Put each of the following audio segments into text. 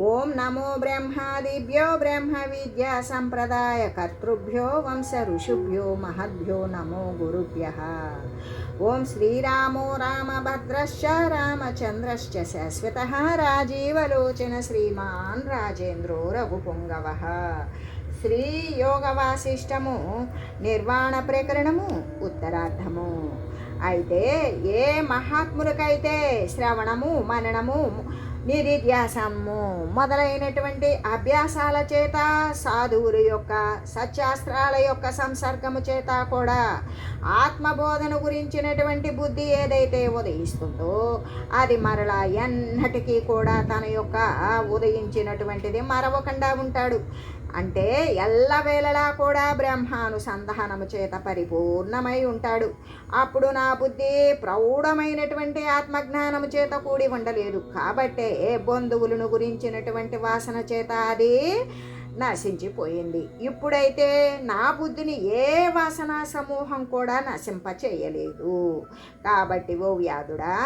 ఓం నమో బ్రహ్మాదిభ్యో బ్రహ్మ విద్యా సంప్రదాయ కర్తృభ్యో వంశ ఋషుభ్యో మహద్భ్యో నమో గురుభ్య. ఓం శ్రీరామో రామభద్రశ్చ రామచంద్రశ్చ శాశ్వత రాజీవలోచన శ్రీమాన్ రాజేంద్రో రఘుపుంగవ. శ్రీ యోగ వాసిష్టము నిర్వాణ ప్రకరణము ఉత్తరార్థము అయితే ఏ మహాత్ములకైతే శ్రవణము మననము నిరిధ్యాసము మొదలైనటువంటి అభ్యాసాల చేత సాధువుల యొక్క సత్యాస్త్రాల యొక్క సంసర్గము చేత కూడా ఆత్మబోధన గురించినటువంటి బుద్ధి ఏదైతే ఉదయిస్తుందో అది మరలా ఎన్నటికీ కూడా తన యొక్క ఉదయించినటువంటిది మరవకుండా ఉంటాడు. అంటే ఎల్లవేళలా కూడా బ్రహ్మానుసంధానము చేత పరిపూర్ణమై ఉంటాడు. అప్పుడు నా బుద్ధి ప్రౌఢమైనటువంటి ఆత్మజ్ఞానము చేత కూడి ఉండలేదు. కాబట్టే బంధువులను గురించినటువంటి వాసన చేత అది నశించిపోయింది. ఇప్పుడైతే నా బుద్ధిని ఏ వాసనా సమూహం కూడా నశింప చేయలేదు కాబట్టి ఓ వ్యాధుడా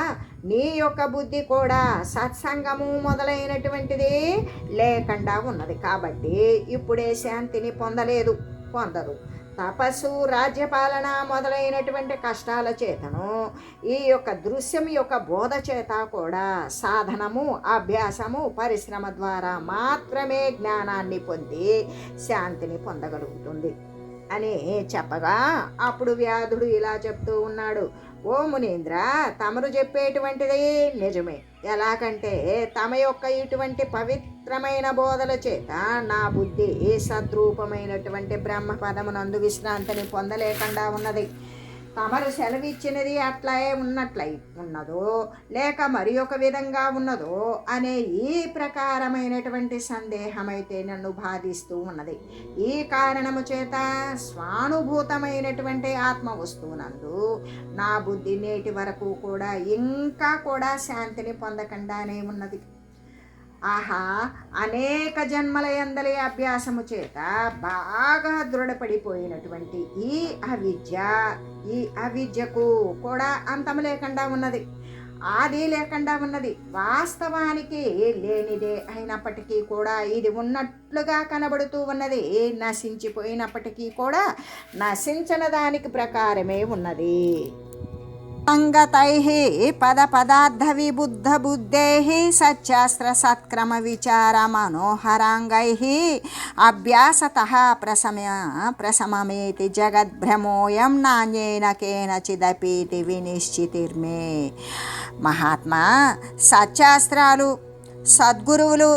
నీ యొక్క బుద్ధి కూడా సత్సంగము మొదలైనటువంటిది లేకుండా ఉన్నది. కాబట్టి ఇప్పుడే శాంతిని పొందలేదు. పొందరు. తపస్సు రాజ్యపాలన మొదలైనటువంటి కష్టాల చేతను ఈ యొక్క దృశ్యం యొక్క బోధ చేత కూడా సాధనము అభ్యాసము పరిశ్రమ ద్వారా మాత్రమే జ్ఞానాన్ని పొంది శాంతిని పొందగలుగుతుంది అని చెప్పగా అప్పుడు వ్యాధుడు ఇలా చెప్తూ ఉన్నాడు. ఓ మునీంద్ర తమరు చెప్పేటువంటిది నిజమే. ఎలాగంటే తమ యొక్క ఇటువంటి పవిత్ర పవిత్రమైన బోధల చేత నా బుద్ధి సద్రూపమైనటువంటి బ్రహ్మ పదమునందు విశ్రాంతిని పొందలేకుండా ఉన్నది. తమరు సెలవిచ్చినది అట్లే ఉన్నట్లయి ఉన్నదో లేక మరి ఒక విధంగా ఉన్నదో అనే ఈ ప్రకారమైనటువంటి సందేహమైతే నన్ను బాధిస్తూ ఉన్నది. ఈ కారణము చేత స్వానుభూతమైనటువంటి ఆత్మ వస్తువునందు నా బుద్ధి నేటి వరకు కూడా ఇంకా కూడా శాంతిని పొందకుండానే ఉన్నది. ఆహా అనేక జన్మల ఎందలి అభ్యాసము చేత బాగా దృఢపడిపోయినటువంటి ఈ అవిద్య ఈ అవిద్యకు కూడా అంతము లేకుండా ఉన్నది. ఆది లేకుండా ఉన్నది. వాస్తవానికి లేనిదే అయినప్పటికీ కూడా ఇది ఉన్నట్లుగా కనబడుతూ ఉన్నది. నశించిపోయినప్పటికీ కూడా నశించిన దానికి ప్రకారమే ఉన్నది. సంగతై పద పదార్థ విబుద్ధ బుద్ధై సత్యాస్త్ర సత్క్రమ విచార మనోహరాంగై అభ్యాసత ప్రసమ ప్రసమమేతి జగద్భ్రమోయం నాణ్యేన కేనచిదపీతి వినిశ్చితిర్మే మహాత్మా సత్యాస్త్రాలు సద్గురువులు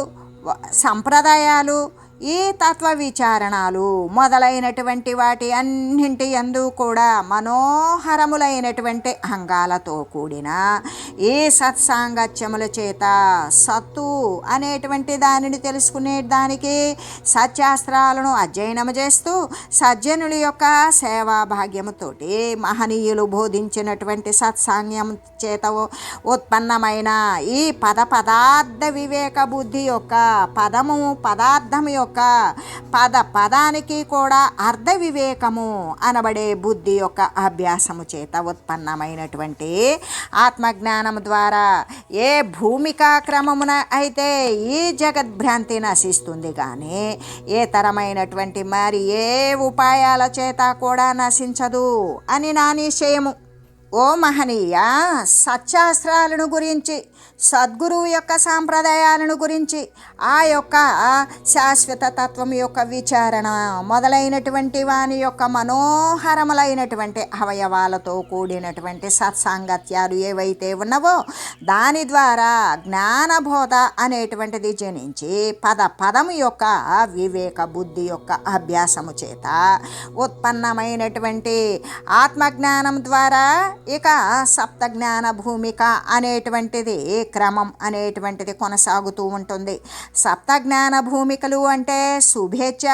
సంప్రదాయాలు ఈ తత్వ విచారణలు మొదలైనటువంటి వాటి అన్నింటి ఎందు కూడా మనోహరములైనటువంటి అంగాలతో కూడిన ఈ సత్సాంగత్యముల చేత సత్తు అనేటువంటి దానిని తెలుసుకునే దానికి సత్యాస్త్రాలను అధ్యయనం చేస్తూ సజ్జనుల యొక్క సేవా భాగ్యముతోటి మహనీయులు బోధించినటువంటి సత్సాంగ్యం చేత ఉత్పన్నమైన ఈ పద పదార్థ వివేక బుద్ధి యొక్క పదము పదార్థం యొక్క పద పదానికి కూడా అర్ధ వివేకము అనబడే బుద్ధి యొక్క అభ్యాసము చేత ఉత్పన్నమైనటువంటి ఆత్మజ్ఞానం ద్వారా ఏ భూమికా క్రమమున అయితే ఈ జగద్భ్రాంతి నశిస్తుంది కానీ ఏ తరమైనటువంటి మరి ఏ ఉపాయాల చేత కూడా నశించదు అని నా నిశ్చయము. ఓ మహనీయ సత్యాస్త్రాలను గురించి సద్గురువు యొక్క సాంప్రదాయాలను గురించి ఆ యొక్క శాశ్వత తత్వం యొక్క విచారణ మొదలైనటువంటి వాని యొక్క మనోహరములైనటువంటి అవయవాలతో కూడినటువంటి సత్సాంగత్యాలు ఏవైతే ఉన్నవో దాని ద్వారా జ్ఞానబోధ అనేటువంటిది జనించి పద పదము యొక్క వివేక బుద్ధి యొక్క అభ్యాసము చేత ఉత్పన్నమైనటువంటి ఆత్మజ్ఞానం ద్వారా ఇక సప్తజ్ఞాన భూమిక అనేటువంటిది క్రమం అనేటువంటిది కొనసాగుతూ ఉంటుంది. సప్తజ్ఞాన భూమికలు అంటే శుభేచ్ఛ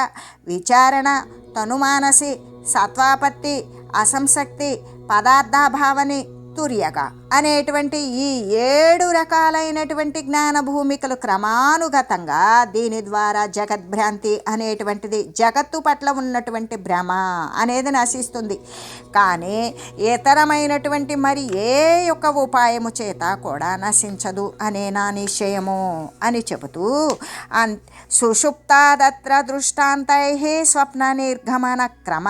విచారణ తనుమానసి సత్వాపత్తి అసంశక్తి పదార్థాభావని తుర్యక అనేటువంటి ఈ ఏడు రకాలైనటువంటి జ్ఞాన భూమికలు క్రమానుగతంగా దీని ద్వారా జగద్భ్రాంతి అనేటువంటిది జగత్తు పట్ల ఉన్నటువంటి భ్రమ అనేది నశిస్తుంది. కానీ ఇతరమైనటువంటి మరి ఏ యొక్క ఉపాయము చేత కూడా నశించదు అనే నా నిశ్చయము అని చెబుతూ అన్ సుషుప్తాదత్ర దృష్టాంతై స్వప్న నిర్గమన క్రమ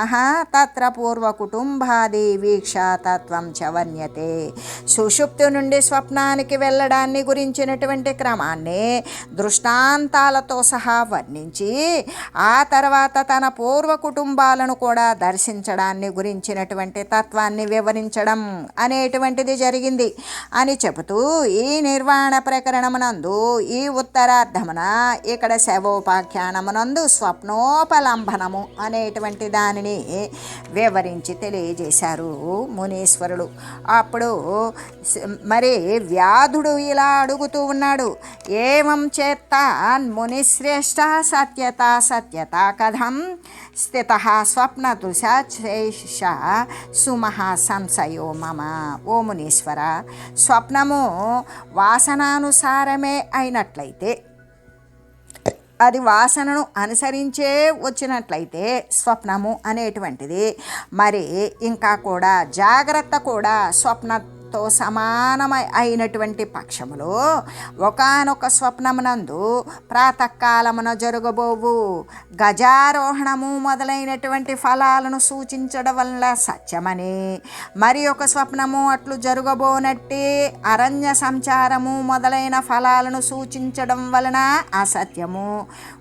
తత్ర పూర్వ కుటుంబాది వీక్ష అయితే సుషుప్తి నుండి స్వప్నానికి వెళ్ళడాన్ని గురించినటువంటి క్రమాన్ని దృష్టాంతాలతో సహా వర్ణించి ఆ తర్వాత తన పూర్వ కుటుంబాలను కూడా దర్శించడాన్ని గురించినటువంటి తత్వాన్ని వివరించడం అనేటువంటిది జరిగింది. అని చెబుతూ ఈ నిర్వాణ ప్రకరణమునందు ఈ ఉత్తరార్ధమున ఇక్కడ శవోపాఖ్యానమునందు స్వప్నోపలంబనము అనేటువంటి దానిని వివరించి తెలియజేశారు మునీశ్వరుడు. అప్పుడు మరి వ్యాధుడు ఇలా అడుగుతూ ఉన్నాడు. ఏమం చేత్తాన్ మునిశ్రేష్ట సత్యత సత్యత కథం స్థిత స్వప్న స్వప్నదృశేష సుమహ సంశయో మమ. ఓ మునీశ్వర స్వప్నము వాసనానుసారమే అయినట్లయితే అది వాసనను అనుసరించే వచ్చినట్లయితే స్వప్నము అనేటువంటిది. మరి ఇంకా కూడా జాగ్రత్త కూడా స్వప్న తో సమానమై అయినటువంటి పక్షములో ఒకానొక స్వప్నమునందు ప్రాతకాలమున జరగబోవు. గజారోహణము మొదలైనటువంటి ఫలాలను సూచించడం వల్ల సత్యమని మరి ఒక స్వప్నము అట్లు జరగబోనట్టి అరణ్య సంచారము మొదలైన ఫలాలను సూచించడం వలన అసత్యము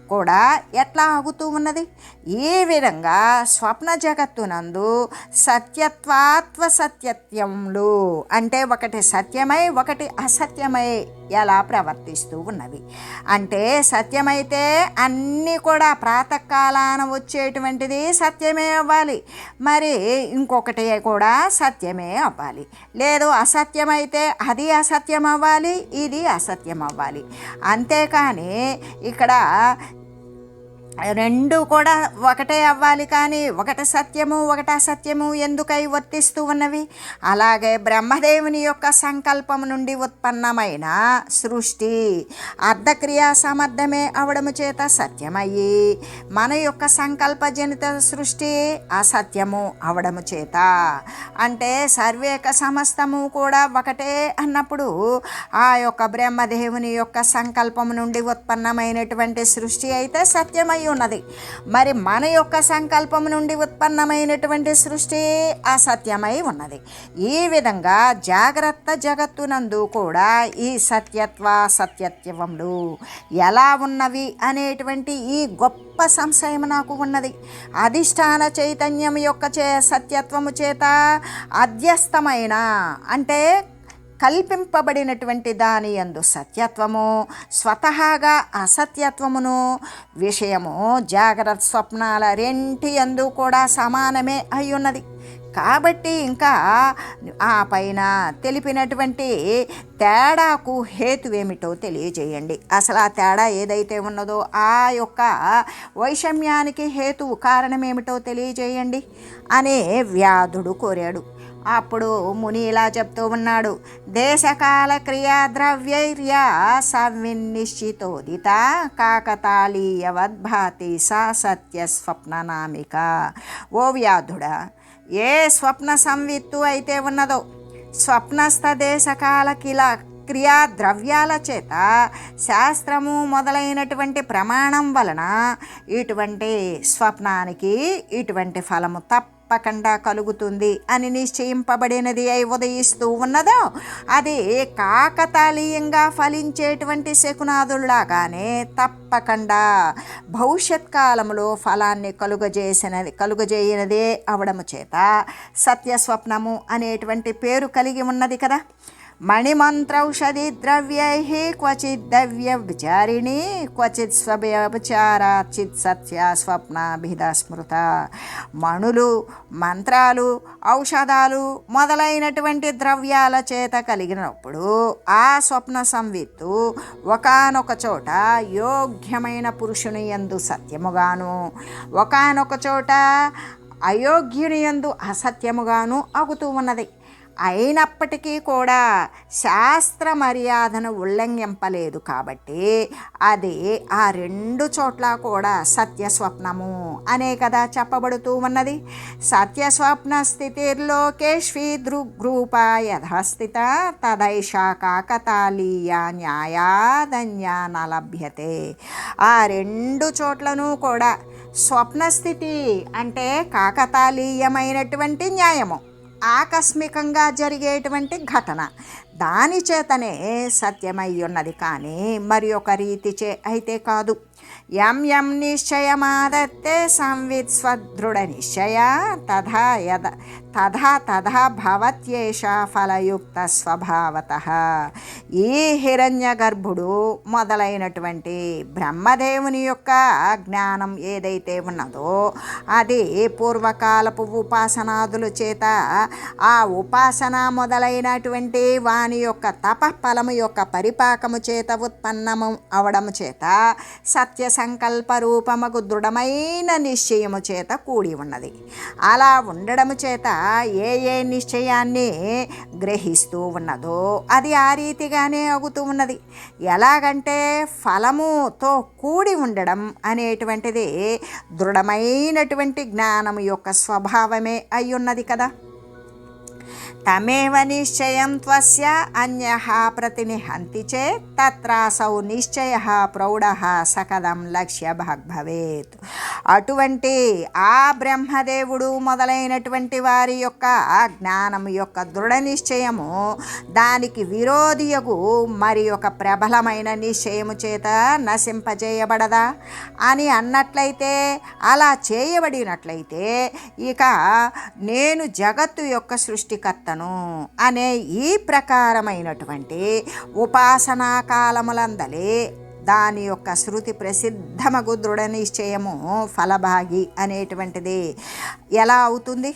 కూడా ఎట్లా ఆగుతూ ఉన్నది? ఈ విధంగా స్వప్న జగత్తునందు సత్యత్వాత్వ సత్యత్యములు అంటే ఒకటి సత్యమై ఒకటి అసత్యమై ఎలా ప్రవర్తిస్తూ ఉన్నవి. అంటే సత్యమైతే అన్నీ కూడా ప్రాతకాలాన వచ్చేటువంటిది సత్యమే అవ్వాలి. మరి ఇంకొకటి కూడా సత్యమే అవ్వాలి. లేదు అసత్యమైతే అది అసత్యం అవ్వాలి ఇది అసత్యం అవ్వాలి అంతేకాని ఇక్కడ రెండు కూడా ఒకటే అవ్వాలి కానీ ఒకటి సత్యము ఒకటి అసత్యము ఎందుకై వర్తిస్తూ ఉన్నవి? అలాగే బ్రహ్మదేవుని యొక్క సంకల్పం నుండి ఉత్పన్నమైన సృష్టి అర్ధక్రియా సమర్థమే అవడము చేత సత్యమయ్యి మన యొక్క సంకల్పజనిత సృష్టి అసత్యము అవడము చేత. అంటే సర్వేక సమస్తము కూడా ఒకటే అన్నప్పుడు ఆ యొక్క బ్రహ్మదేవుని యొక్క సంకల్పం నుండి ఉత్పన్నమైనటువంటి సృష్టి అయితే సత్యమై ఉన్నది. మరి మన యొక్క సంకల్పం నుండి ఉత్పన్నమైనటువంటి సృష్టి అసత్యమై ఉన్నది. ఈ విధంగా జాగ్రత్త జగత్తునందు కూడా ఈ సత్యత్వ సత్యత్వములు ఎలా ఉన్నవి అనేటువంటి ఈ గొప్ప సంశయం నాకు ఉన్నది. అధిష్టాన చైతన్యం యొక్క చే సత్యత్వము చేత అధ్యస్తమైన అంటే కల్పింపబడినటువంటి దాని యందు సత్యత్వము స్వతహాగా అసత్యత్వమును విషయము జాగ్రత్త స్వప్నాల రెంటి యందు కూడా సమానమే అయి ఉన్నది కాబట్టి ఇంకా ఆ పైన తెలిపినటువంటి తేడాకు హేతువేమిటో తెలియజేయండి. అసలు ఆ తేడా ఏదైతే ఉన్నదో ఆ యొక్క వైషమ్యానికి హేతువు కారణమేమిటో తెలియజేయండి. అనే వ్యాధుడు కోరాడు. అప్పుడు ముని ఇలా చెప్తూ ఉన్నాడు దేశకాల క్రియా ద్రవ్యైర్య సవినిశ్చితోదిత కాకతాళీయవద్భాతి సా సత్య స్వప్ననామిక. ఓ వ్యాధుడా ఏ స్వప్న సంవిత్తు అయితే ఉన్నదో స్వప్నస్థ దేశకాల కిలా క్రియా ద్రవ్యాల చేత శాస్త్రము మొదలైనటువంటి ప్రమాణం వలన ఇటువంటి స్వప్నానికి ఇటువంటి ఫలము తప్పకుండా కలుగుతుంది అని నిశ్చయింపబడినది అయి ఉదయిస్తూ ఉన్నదో అది కాకతాళీయంగా ఫలించేటువంటి శకునాదుల్లాగానే తప్పకుండా భవిష్యత్ కాలంలో ఫలాన్ని కలుగజేసినది కలుగజేయనదే అవడము చేత సత్యస్వప్నము అనేటువంటి పేరు కలిగి ఉన్నది కదా. మణిమంత్రౌషధి ద్రవ్యై క్వచిత్ ద్రవ్య విచారిణి క్వచిత్ స్వవ్యభిచారాచిత్ సత్య స్వప్నాభిధ స్మృత మణులు మంత్రాలు ఔషధాలు మొదలైనటువంటి ద్రవ్యాల చేత కలిగినప్పుడు ఆ స్వప్న సంవిత్తు ఒకానొక చోట యోగ్యమైన పురుషుని యందు సత్యముగాను ఒకానొక చోట అయోగ్యుని యందు అసత్యముగాను అగుతూ ఉన్నది. అయినప్పటికీ కూడా శాస్త్ర మర్యాదను ఉల్లంఘింపలేదు కాబట్టి అది ఆ రెండు చోట్ల కూడా సత్యస్వప్నము అనే కదా చెప్పబడుతూ ఉన్నది. సత్యస్వప్న స్థితిర్లోకేష్వి దృగ్రూప యథాస్థిత తదైషా కాకతాళీయ న్యాయాదన్య నలభ్యతే. ఆ రెండు చోట్లను కూడా స్వప్నస్థితి అంటే కాకతాళీయమైనటువంటి న్యాయము. ఆకస్మికంగా జరిగేటువంటి ఘటన. దాని చేతనే సత్యమై ఉన్నది కానీ మరి ఒక రీతిచే అయితే కాదు. యం యం నిశ్చయమాదత్తే సంవిత్ స్వదృఢ నిశ్చయ తథా యద తథా తథా భవత్యేష ఫలయుక్త స్వభావత. ఈ హిరణ్య గర్భుడు మొదలైనటువంటి బ్రహ్మదేవుని యొక్క జ్ఞానం ఏదైతే ఉన్నదో అది పూర్వకాలపు ఉపాసనాదుల చేత ఆ ఉపాసన మొదలైనటువంటి వాని యొక్క తపఫలము యొక్క పరిపాకము చేత ఉత్పన్నము అవడము చేత సత్య సంకల్ప రూపముకు దృఢమైన నిశ్చయము చేత కూడి ఉన్నది. అలా ఉండడము చేత ఏ ఏ నిశ్చయాన్ని గ్రహిస్తూ ఉన్నదో అది ఆ రీతిగానే అగుతూ ఉన్నది. ఎలాగంటే ఫలముతో కూడి ఉండడం అనేటువంటిది దృఢమైనటువంటి జ్ఞానం యొక్క స్వభావమే అయి ఉన్నది కదా. తమేవ నిశ్చయం త్వస్య అన్య ప్రతినిహంతి చేత్ తత్రాసౌ నిశ్చయ ప్రౌఢ సకదం లక్ష్య భవేత్ అటువంటి ఆ బ్రహ్మదేవుడు మొదలైనటువంటి వారి యొక్క జ్ఞానం యొక్క దృఢ నిశ్చయము దానికి విరోధియగు మరి ఒక ప్రబలమైన నిశ్చయము చేత నశింపజేయబడదా? అని అన్నట్లయితే అలా చేయబడినట్లయితే ఇక నేను జగత్తు యొక్క సృష్టికర్త సృష్టికర్తను అనే ఈ ప్రకారమైనటువంటి ఉపాసనా కాలములందలే దాని యొక్క శృతి ప్రసిద్ధమగు దృఢ నిశ్చయము ఫలభాగి అనేటువంటిది. ఎలా అవుతుంది?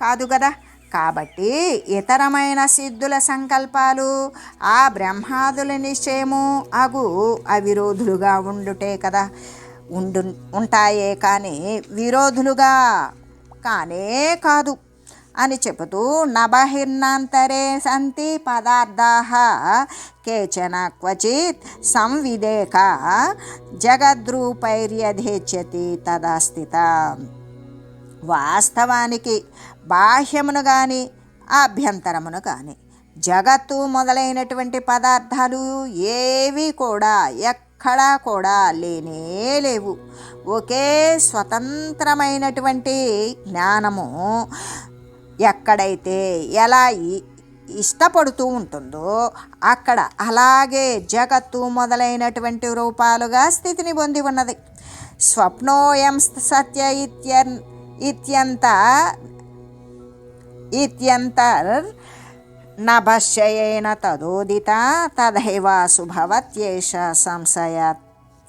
కాదు కదా? కాబట్టి ఇతరమైన సిద్ధుల సంకల్పాలు ఆ బ్రహ్మాదుల నిశ్చయము అగు అవిరోధులుగా ఉండుటే కదా? ఉండు ఉంటాయే కానీ విరోధులుగా కానే కాదు. అని చెబుతూ నబహిర్నాంతరే సంతి పదార్థా కేచన క్వచిత్ సంవిదేక జగద్రూపైర్యధేచ్యతి తదా స్థిత వాస్తవానికి బాహ్యమును కానీ అభ్యంతరమును కానీ జగత్తు మొదలైనటువంటి పదార్థాలు ఏవి కూడా ఎక్కడా కూడా లేనే లేవు. ఒకే స్వతంత్రమైనటువంటి జ్ఞానము ఎక్కడైతే ఎలా ఇష్టపడుతూ ఉంటుందో అక్కడ అలాగే జగత్తు మొదలైనటువంటి రూపాలుగా స్థితిని పొంది ఉన్నది. స్వప్నోయం సత్య ఇత్యన్ ఇత్యంత ఇత్యంతర్ నభశ్చయేన తదోదిత తదైవాసు భవత్యేష సంశయ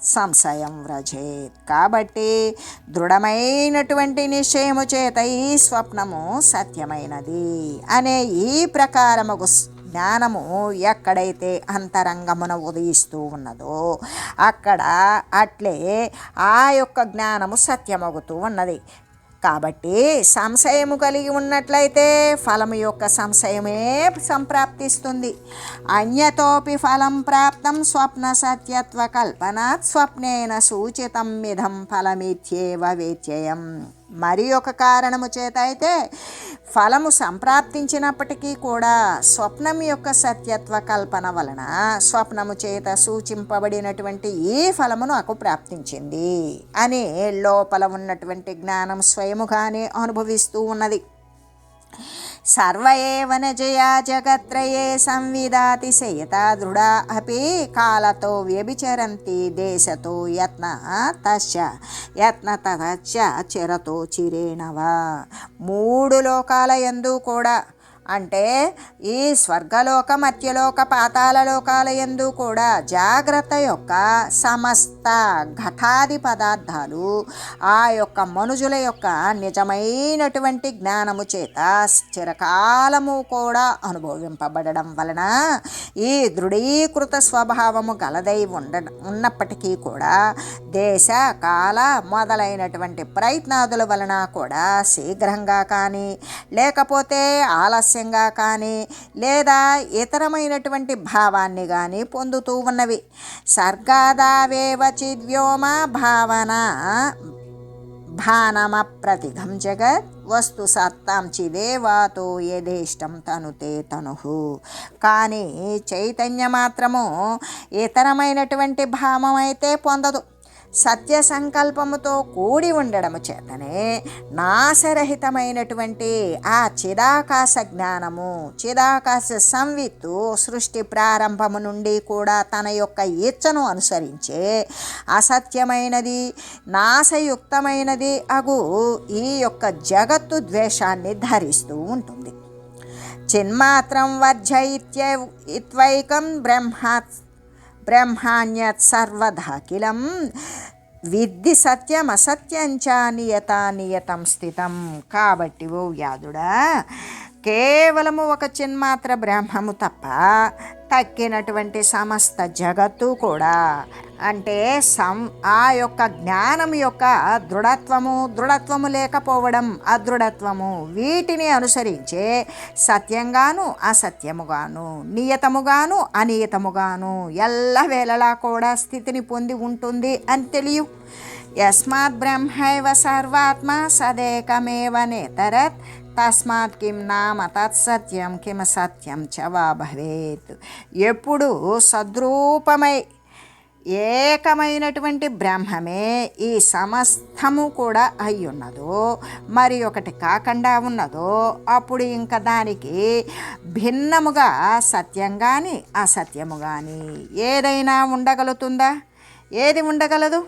సంశయం వ్రజేత్. కాబట్టి దృఢమైనటువంటి నిశ్చయము చేత ఈ స్వప్నము సత్యమైనది అనే ఈ ప్రకారముగు జ్ఞానము ఎక్కడైతే అంతరంగమున ఉదయిస్తూ ఉన్నదో అక్కడ అట్లే ఆ యొక్క జ్ఞానము సత్యమవుతూ ఉన్నది. కాబట్టి సంశయము కలిగి ఉన్నట్లయితే ఫలము యొక్క సంశయమే సంప్రాప్తిస్తుంది. అన్యతోపి ఫలం ప్రాప్తం స్వప్న సత్యత్వ కల్పనాత్ స్వప్నేన సూచితం మిధం ఫలమిత్యేవ వేత్యయం. మరి ఒక కారణము చేత అయితే ఫలము సంప్రాప్తించినప్పటికీ కూడా స్వప్నం యొక్క సత్యత్వ కల్పన వలన స్వప్నము చేత సూచింపబడినటువంటి ఈ ఫలము నాకు ప్రాప్తించింది అని లోపల ఉన్నటువంటి జ్ఞానం స్వయముగానే అనుభవిస్తూ ఉన్నది. సర్వ ఏవ జయా జగత్రయే సంవిదాతిశయత దృఢా అపి కాలతో వ్యభిచరంతి దేశతో యత్న తస్య యత్న తచ్చ చిరతో చిరేణవా. మూడు లోకాల ఎందు కూడా అంటే ఈ స్వర్గలోక మధ్యలోక పాతాల లోకాల కూడా జాగ్రత్త యొక్క సమస్త ఘటాది పదార్థాలు ఆ యొక్క మనుజుల యొక్క నిజమైనటువంటి జ్ఞానము చేత చిరకాలము కూడా అనుభవింపబడడం వలన ఈ దృఢీకృత స్వభావము గలదై ఉండ ఉన్నప్పటికీ కూడా దేశ కాల మొదలైనటువంటి ప్రయత్నాదుల వలన కూడా శీఘ్రంగా కానీ లేకపోతే ఆలస్య హాస్యంగా కానీ లేదా ఇతరమైనటువంటి భావాన్ని కానీ పొందుతూ ఉన్నవి. సర్గాదావేవ చిద్వ్యోమ భావన భానమ ప్రతిఘం జగత్ వస్తు సత్తాం చిదేవాతో యథేష్టం తనుతే తనుహు కానీ చైతన్య మాత్రము ఇతరమైనటువంటి భావం అయితే పొందదు. సత్య సంకల్పముతో కూడి ఉండడము చేతనే నాశరహితమైనటువంటి ఆ చిదాకాశ జ్ఞానము చిదాకాశ సంవిత్తు సృష్టి ప్రారంభము నుండి కూడా తన యొక్క ఇచ్చను అనుసరించే అసత్యమైనది నాశయుక్తమైనది అగు ఈ యొక్క జగత్తు ద్వేషాన్ని ధరిస్తూ ఉంటుంది. చిన్మాత్రం వర్జయిత్య ఇత్వైకం బ్రహ్మా బ్రహ్మాణ్యత్ సర్వధాకిలం విద్ది సత్యం అసత్యంచ నియత నియతం స్థితం కాబట్టి ఓ వ్యాధుడా కేవలము ఒక చిన్మాత్ర బ్రహ్మము తప్ప తక్కినటువంటి సమస్త జగత్తు కూడా. అంటే సం ఆ యొక్క జ్ఞానం యొక్క దృఢత్వము దృఢత్వము లేకపోవడం అదృఢత్వము. వీటిని అనుసరించే సత్యంగాను అసత్యముగాను నియతముగాను అనియతముగాను ఎల్లవేళలా కూడా స్థితిని పొంది ఉంటుంది అని తెలియు. యస్మాత్ బ్రహ్మైవ సర్వాత్మ సదేకమేవ నేతరత్ తస్మాత్ కిం నామ తత్సత్యం కిమ సత్యం చ వా భవేత్. ఎప్పుడు సద్రూపమై ఏకమైనటువంటి బ్రహ్మమే ఈ సమస్తము కూడా అయి ఉన్నదో మరి ఒకటి కాకుండా ఉన్నదో అప్పుడు ఇంకా దానికి భిన్నముగా సత్యం కానీ అసత్యము కానీ ఏదైనా ఉండగలుగుతుందా? ఏది ఉండగలదు?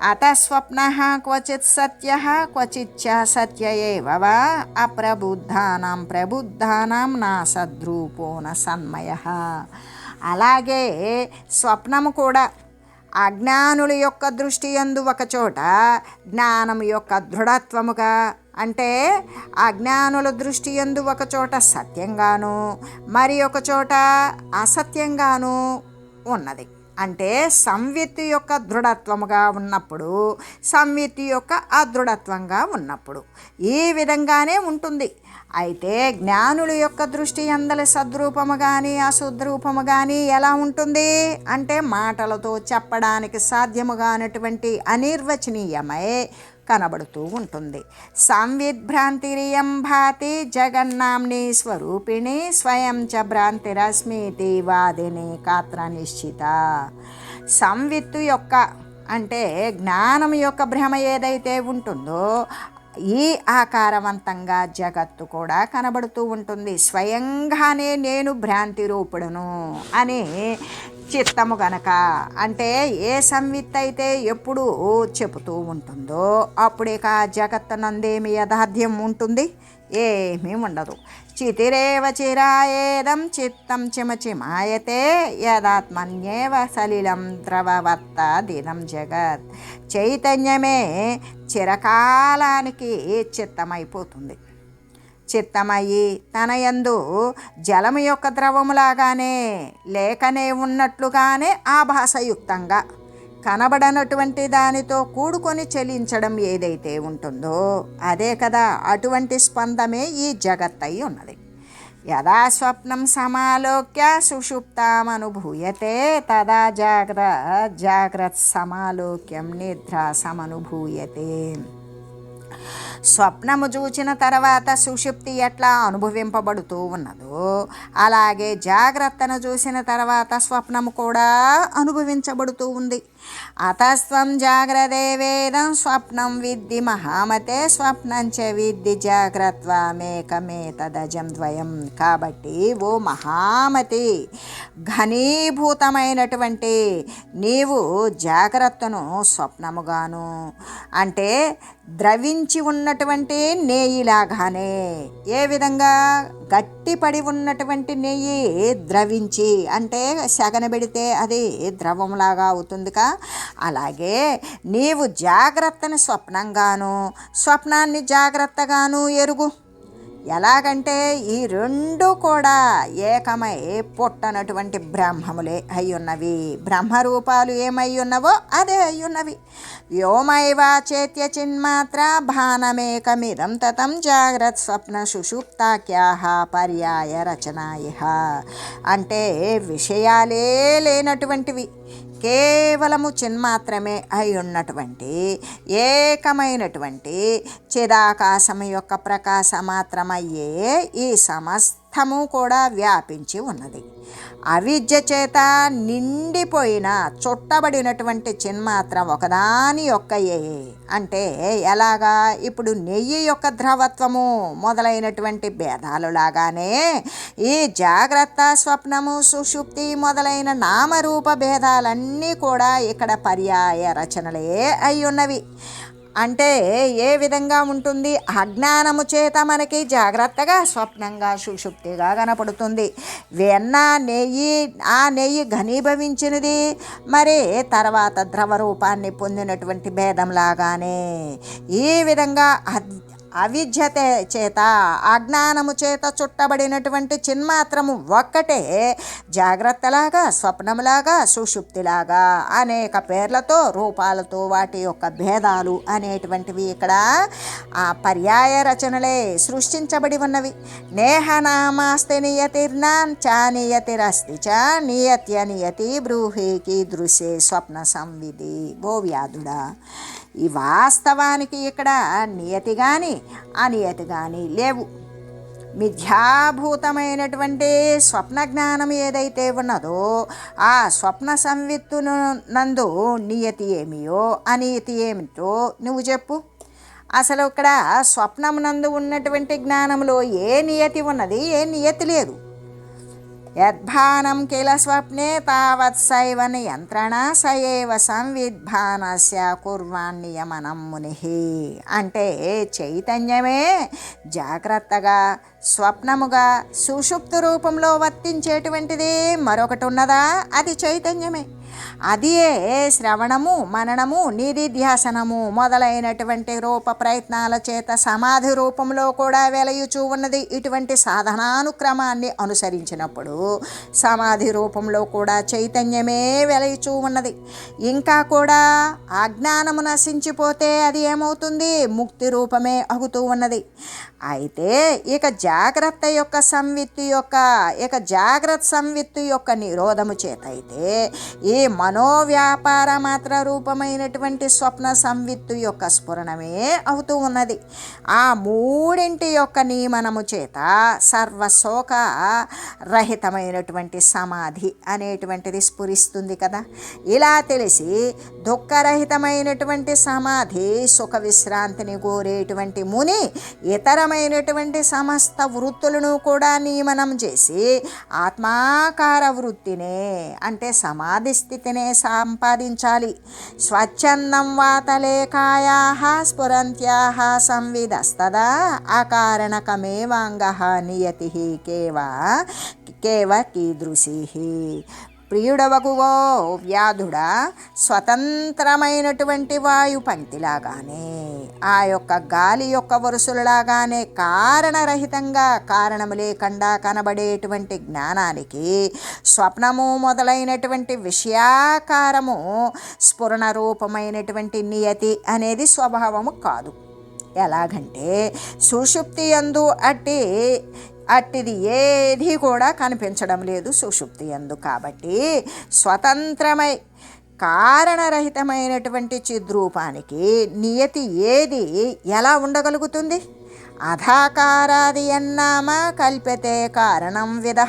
అతస్వప్న క్వచిత్ సత్య క్వచిచ్చ సత్య ఏవ వా అప్రబుద్ధానాం ప్రబుద్ధానాం నా సద్రూపో సన్మయ అలాగే స్వప్నము కూడా అజ్ఞానుల యొక్క దృష్టి ఎందు ఒకచోట జ్ఞానం యొక్క దృఢత్వముగా అంటే అజ్ఞానుల దృష్టి ఎందు ఒకచోట సత్యంగాను మరి ఒకచోట అసత్యంగాను ఉన్నది. అంటే సంవిత్తు యొక్క దృఢత్వముగా ఉన్నప్పుడు సంవిత్తి యొక్క అదృఢత్వంగా ఉన్నప్పుడు. ఈ విధంగానే ఉంటుంది. అయితే జ్ఞానుల యొక్క దృష్టి అందలి సద్రూపము కానీ అశుద్రూపము కానీ ఎలా ఉంటుంది? అంటే మాటలతో చెప్పడానికి సాధ్యము కానటువంటి అనిర్వచనీయమై కనబడుతూ ఉంటుంది. సంవిద్భ్రాంతిరియం భాతి జగన్నాంని స్వరూపిణి స్వయం చ భ్రాంతిరస్మితి వాదిని కాత్ర నిశ్చిత. సంవిత్తు యొక్క అంటే జ్ఞానం యొక్క భ్రమ ఏదైతే ఉంటుందో ఈ ఆకారవంతంగా జగత్తు కూడా కనబడుతూ ఉంటుంది. స్వయంగానే నేను భ్రాంతి రూపుడును అని చిత్తము గనక. అంటే ఏ సంవిత్ అయితే ఎప్పుడు చెబుతూ ఉంటుందో అప్పుడిక జగత్తనందేమి యథార్థ్యం ఉంటుంది? ఏమీ ఉండదు. చితిరేవ చిరాయేదం చిత్తం చిమచిమాయతే యదాత్మన్యేవ సలిలం ద్రవవత్త దినం జగత్. చైతన్యమే చిరకాలానికి చిత్తమైపోతుంది. చిత్తమయ్యి. తన యందు జలము యొక్క ద్రవములాగానే లేకనే ఉన్నట్లుగానే ఆభాసయుక్తంగా కనబడనటువంటి దానితో కూడుకొని చెలించడం ఏదైతే ఉంటుందో అదే కదా అటువంటి స్పందమే ఈ జగత్ అయి ఉన్నది. యదా స్వప్నం సమాలోక్య సుషుప్తామనుభూయతే తదా జాగ్ర జాగ్రత్త సమాలోక్యం నిద్ర సమనుభూయతే. స్వప్నము చూచిన తర్వాత సుషుప్తి ఎట్లా అనుభవింపబడుతూ ఉన్నదో అలాగే జాగ్రత్తను చూసిన తర్వాత స్వప్నము కూడా అనుభవించబడుతూ ఉంది. అతస్వం జాగ్రదే వేదం స్వప్నం విద్ది మహామతే స్వప్నం చ విద్ధి జాగ్రత్వమేకమేతదజం ద్వయం. కాబట్టి ఓ మహామతి ఘనీభూతమైనటువంటి నీవు జాగ్రత్తను స్వప్నముగాను. అంటే ద్రవించి ఉన్నటువంటి నెయ్యిలాగానే ఏ విధంగా? గట్టిపడి ఉన్నటువంటి నెయ్యి ద్రవించి అంటే సగనబెడితే అది ద్రవంలాగా అవుతుంది కా అలాగే నీవు జాగ్రత్తని స్వప్నంగాను స్వప్నాన్ని జాగ్రత్తగాను ఎరుగు. ఎలాగంటే ఈ రెండు కూడా ఏకమై పుట్టనటువంటి బ్రహ్మములే అయ్యున్నవి. బ్రహ్మరూపాలు ఏమై ఉన్నవో అదే అయ్యున్నవి. వ్యోమైవా చేత్య చిన్మాత్ర భానమేకమిదం తతం జాగ్రత్త స్వప్న సుషుప్తాఖ్యాహ పర్యాయ రచనాయ అంటే విషయాలే లేనటువంటివి. కేవలము చిన్మాత్రమే అయి ఉన్నటువంటి ఏకమైనటువంటి చిరాకాశము యొక్క ప్రకాశ మాత్రమయ్యే ఈ అర్థము కూడా వ్యాపించి ఉన్నది. అవిద్య చేత నిండిపోయిన చుట్టబడినటువంటి చిన్మాత్రం ఒకదాని యొక్క ఏ అంటే ఎలాగా? ఇప్పుడు నెయ్యి యొక్క ద్రవత్వము మొదలైనటువంటి భేదాలు లాగానే ఈ జాగ్రత్త స్వప్నము సుషుప్తి మొదలైన నామరూప భేదాలన్నీ కూడా ఇక్కడ పర్యాయ రచనలే అయి ఉన్నవి అంటే ఏ విధంగా ఉంటుంది? అజ్ఞానము చేత మనకి జాగ్రత్తగా స్వప్నంగా సుషుప్తిగా కనపడుతుంది. వెన్న నెయ్యి ఆ నెయ్యి ఘనీభవించినది. మరి తర్వాత ద్రవ రూపాన్ని పొందినటువంటి భేదంలాగానే ఈ విధంగా అద్ అవిద్య చేత అజ్ఞానము చేత చుట్టబడినటువంటి చిన్మాత్రము ఒక్కటే జాగ్రత్తలాగా స్వప్నములాగా సుషుప్తిలాగా అనేక పేర్లతో రూపాలతో వాటి యొక్క భేదాలు అనేటువంటివి ఇక్కడ ఆ పర్యాయ రచనలే సృష్టించబడి ఉన్నవి. నేహనామాస్తి నియతిర్నాన్ చ నియతిరస్తి చ నియత్య నియతి బ్రూహికి దృశ్యే స్వప్న సంవిధి. ఓ వ్యాధుడా! ఈ వాస్తవానికి ఇక్కడ నియతి కానీ అనియతి కానీ లేవు. మిథ్యాభూతమైనటువంటి స్వప్న జ్ఞానం ఏదైతే ఉన్నదో ఆ స్వప్న సంవిత్తును నందు నియతి ఏమియో అనియతి ఏమిటో నువ్వు చెప్పు. అసలు ఇక్కడ స్వప్నమునందు ఉన్నటువంటి జ్ఞానంలో ఏ నియతి ఉన్నది ఏ నియతి లేదు. యద్భానం కిల స్వప్నే తావత్ సైవ నియంత్రణ సయేవ సంవిద్భానస్య కుర్వాణ్యమనం ముని అంటే చైతన్యమే జాగ్రత్తగా స్వప్నముగా సుషుప్తు రూపంలో వర్తించేటువంటిది మరొకటి ఉన్నదా? అది చైతన్యమే। అదియే శ్రవణము మననము నిధిధ్యాసనము మొదలైనటువంటి రూప ప్రయత్నాల చేత సమాధి రూపంలో కూడా వెలయుచూ ఉన్నది. ఇటువంటి సాధనానుక్రమాన్ని అనుసరించినప్పుడు సమాధి రూపంలో కూడా చైతన్యమే వెలయుచూ ఉన్నది. ఇంకా కూడా అజ్ఞానము నశించిపోతే అది ఏమవుతుంది? ముక్తి రూపమే అగుతూ ఉన్నది. అయితే ఇక జాగ్రత్త యొక్క సంవిత్తు యొక్క ఇక జాగ్రత్త సంవిత్తు యొక్క నిరోధము చేత అయితే ఈ మనోవ్యాపార మాత్ర రూపమైనటువంటి స్వప్న సంవిత్తు యొక్క స్ఫురణమే అవుతూ ఉన్నది. ఆ మూడింటి యొక్క నియమనము చేత సర్వశోక రహితమైనటువంటి సమాధి అనేటువంటిది స్ఫురిస్తుంది కదా. ఇలా తెలిసి దుఃఖరహితమైనటువంటి సమాధి సుఖ విశ్రాంతిని కోరేటువంటి ముని ఇతరమైనటువంటి సమస్త వృత్తులను కూడా నియమనం చేసి ఆత్మాకార వృత్తినే అంటే సమాధి స్థితినే సంపాదించాలి. స్వచ్ఛందం వాతలేకాయా స్ఫురంత్యా సంవిధస్తదా అకారణకమేవాంగ నియతి కేవ కేవ కీదృశీ. ప్రియుడవగువో వ్యాధుడా స్వతంత్రమైనటువంటి వాయు పంక్తిలాగానే ఆ యొక్క గాలి యొక్క వరుసలలాగానే కారణరహితంగా కారణము లేకుండా కనబడేటువంటి జ్ఞానానికి స్వప్నము మొదలైనటువంటి విషయాకారము స్ఫురణ రూపమైనటువంటి నియతి అనేది స్వభావము కాదు. ఎలాగంటే సుషుప్తి యందు అట్టి అట్టిది ఏది కూడా కనిపించడం లేదు సుషుప్తి ఎందు కాబట్టి స్వతంత్రమై కారణరహితమైనటువంటి చిద్రూపానికి నియతి ఏది ఎలా ఉండగలుగుతుంది? అధాకారాది ఎన్నామ కల్ప్యతే కారణం విధ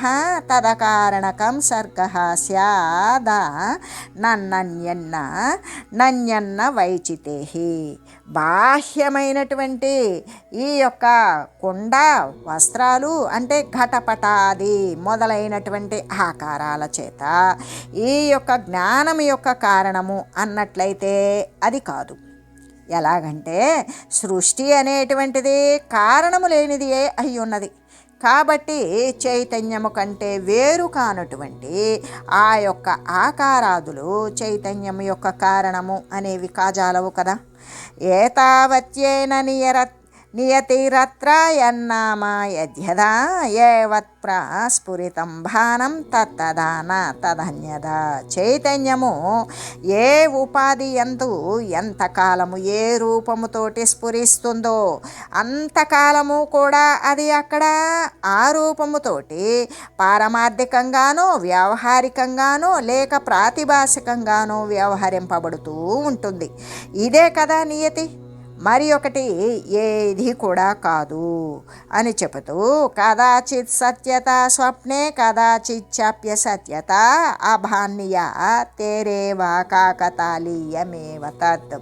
తదకారణకం సర్గ స్యాద. నన్నన్యన్న నన్యన్న వైచితే బాహ్యమైనటువంటి ఈ యొక్క కుండ వస్త్రాలు అంటే ఘటపటాది మొదలైనటువంటి ఆకారాల చేత ఈ యొక్క జ్ఞానం యొక్క కారణము అన్నట్లయితే అది కాదు. ఎలాగంటే సృష్టి అనేటువంటిది కారణము లేనిది అయి ఉన్నది కాబట్టి చైతన్యము కంటే వేరు కానటువంటి ఆ యొక్క ఆకారాదులు చైతన్యము యొక్క కారణము అనేవి కాజాలవు కదా. ఏతావత్యేన నియరత్ నియతిరత్ర యన్నామ యద్యదా భానం తత్తదాన తదన్యద చైతన్యము ఏ ఉపాధి ఎందు ఎంతకాలము ఏ రూపముతోటి స్ఫురిస్తుందో అంతకాలము కూడా అది అక్కడ ఆ రూపముతోటి పారమార్థికంగానో వ్యవహారికంగానో లేక ప్రాతిభాషికంగానో వ్యవహరింపబడుతూ ఉంటుంది. ఇదే కదా నియతి? మరి ఒకటి ఏది కూడా కాదు అని చెబుతూ కదాచిత్ సత్యత స్వప్నే కదాచిత్ చాప్య సత్యత అభాన్య తేరేవా కాకతాళీయమేవ తత్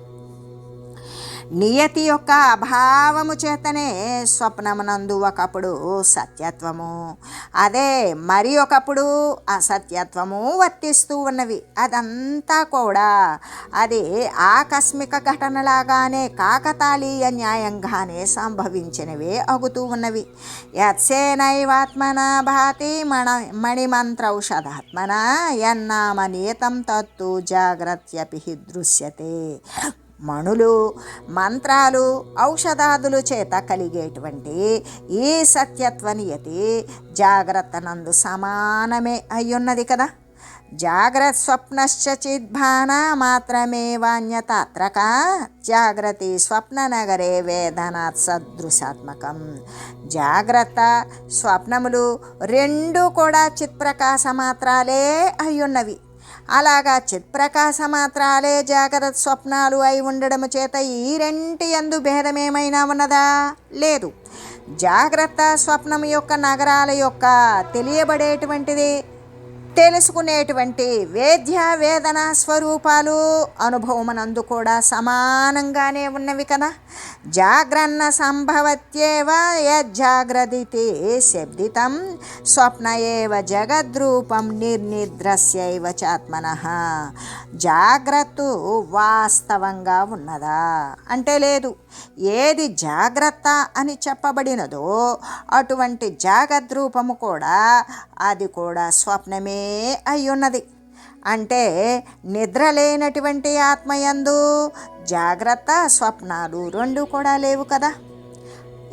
నియతి యొక్క అభావము చేతనే స్వప్నమునందు ఒకప్పుడు సత్యత్వము. అదే మరి ఒకప్పుడు అసత్యత్వము వర్తిస్తూ ఉన్నవి. అదంతా కూడా అది ఆకస్మిక ఘటనలాగానే కాకతాళీయ న్యాయంగానే సంభవించినవే అగుతూ ఉన్నవి. యత్సేనైవాత్మన భాతి మణ మణిమంత్రౌషధాత్మన యన్నామ తత్తు జాగ్రత్యపి దృశ్యతే. మణులు మంత్రాలు ఔషధాదులు చేత కలిగేటువంటి ఈ సత్యత్వ నియతి జాగ్రత్త నందు సమానమే అయ్యున్నది కదా. జాగ్రత్త స్వప్నశ్చ చిద్భాన మాత్రమేవాన్యతాత్రక జాగ్రత్త స్వప్న నగరే వేదనాత్ సదృశాత్మకం. జాగ్రత్త స్వప్నములు రెండు కూడా చిత్ప్రకాశ మాత్రాలే అయ్యున్నవి. అలాగా చిత్ప్రకాశ మాత్రాలే జాగ్రత్త స్వప్నాలు అయి ఉండడం చేత ఈ రెంటి ఎందు భేదమేమైనా ఉన్నదా? లేదు. జాగ్రత్త స్వప్నం యొక్క నగరాల యొక్క తెలియబడేటువంటిది. తెలుసుకునేటువంటి వేద్య వేదన స్వరూపాలు అనుభవమునందు కూడా సమానంగానే ఉన్నవి కదా. జాగ్రన్న సంభవత్యేవ యజ్జాగ్రదితే శబ్దితం స్వప్న ఏవ జగద్రూపం నిర్నిద్రస్యైవ చాత్మన. జాగ్రత్త వాస్తవంగా ఉన్నదా? అంటే లేదు. ఏది జాగ్రత్త అని చెప్పబడినదో అటువంటి జాగద్రూపము కూడా అది కూడా స్వప్నమే అయ్యున్నది. ఉన్నది అంటే నిద్ర లేనటువంటి ఆత్మయందు జాగ్రత్త స్వప్నాలు రెండు కూడా లేవు కదా.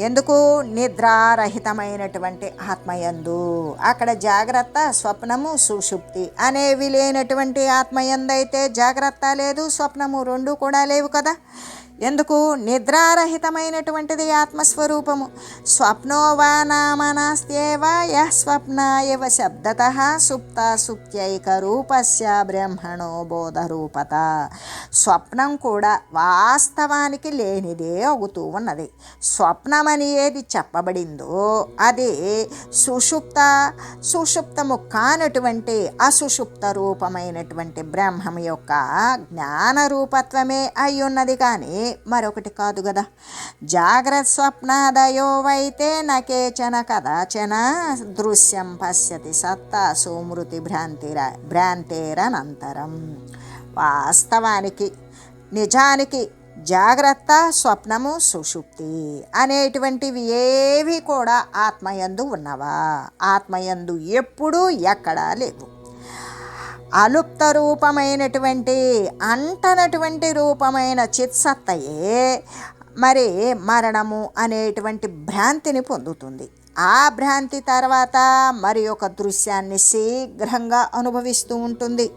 ఎందుకు? నిద్రారహితమైనటువంటి ఆత్మయందు. అక్కడ జాగ్రత్త స్వప్నము సుషుప్తి అనేవి లేనటువంటి ఆత్మయందైతే జాగ్రత్త లేదు స్వప్నము రెండు కూడా లేవు కదా. ఎందుకు? నిద్రారహితమైనటువంటిది ఆత్మస్వరూపము. స్వప్నో వా నామనాస్త్యేవ యః స్వప్న ఇవ శబ్దత సుప్త సుప్త్యైక రూపస్య బ్రహ్మణో బోధరూపత. స్వప్నం కూడా వాస్తవానికి లేనిదే అవుతూ ఉన్నది. స్వప్నమని ఏది చెప్పబడిందో అది సుషుప్త సుషుప్తము కానటువంటి అసుషుప్త రూపమైనటువంటి బ్రహ్మం యొక్క జ్ఞాన రూపత్వమే అయి ఉన్నది కానీ మరొకటి కాదు కదా జాగ్రత్త స్వప్నాదయో వైతే నకేచన కదాచన దృశ్యం పశ్యతి సత్తా సుమృతి భ్రాంతిర భ్రాంతేరనంతరం. వాస్తవానికి నిజానికి జాగ్రత్త స్వప్నము సుషుప్తి అనేటువంటివి ఏవి కూడా ఆత్మయందు ఉన్నవా? ఆత్మయందు ఎప్పుడూ ఎక్కడా లేవు. అలుప్త రూపమైనటువంటి అంటనటువంటి రూపమైన చిత్సత్తయే మరి మరణము అనేటువంటి భ్రాంతిని పొందుతుంది. ఆ భ్రాంతి తర్వాత మరి ఒక దృశ్యాన్ని శీఘ్రంగా అనుభవిస్తూ ఉంటుంది.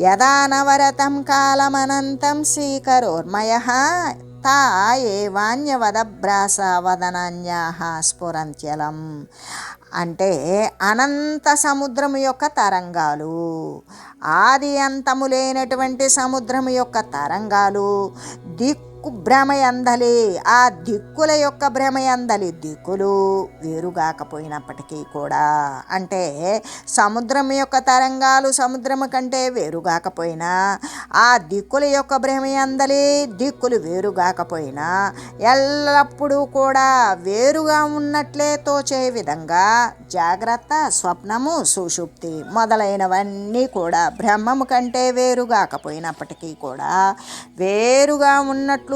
యదా నవరతం కాలమనంతం శ్రీకరోర్మయ తా ఏవాన్యవదభ్రాస వదనాన్యా స్ఫురంత్యలం. అంటే అనంత సముద్రము యొక్క తరంగాలు ఆది అంతము లేనటువంటి సముద్రము యొక్క తరంగాలు దిక్కు భ్రమయందలి. ఆ దిక్కుల యొక్క భ్రమయందలి దిక్కులు వేరుగాకపోయినప్పటికీ కూడా. అంటే సముద్రం యొక్క తరంగాలు సముద్రము కంటే వేరుగాకపోయినా ఆ దిక్కుల యొక్క భ్రమయందలి దిక్కులు వేరుగాకపోయినా ఎల్లప్పుడూ కూడా వేరుగా ఉన్నట్లే తోచే విధంగా జాగ్రత్త స్వప్నము సుషుప్తి మొదలైనవన్నీ కూడా బ్రహ్మము కంటే వేరుగాకపోయినప్పటికీ కూడా వేరుగా ఉన్నట్లు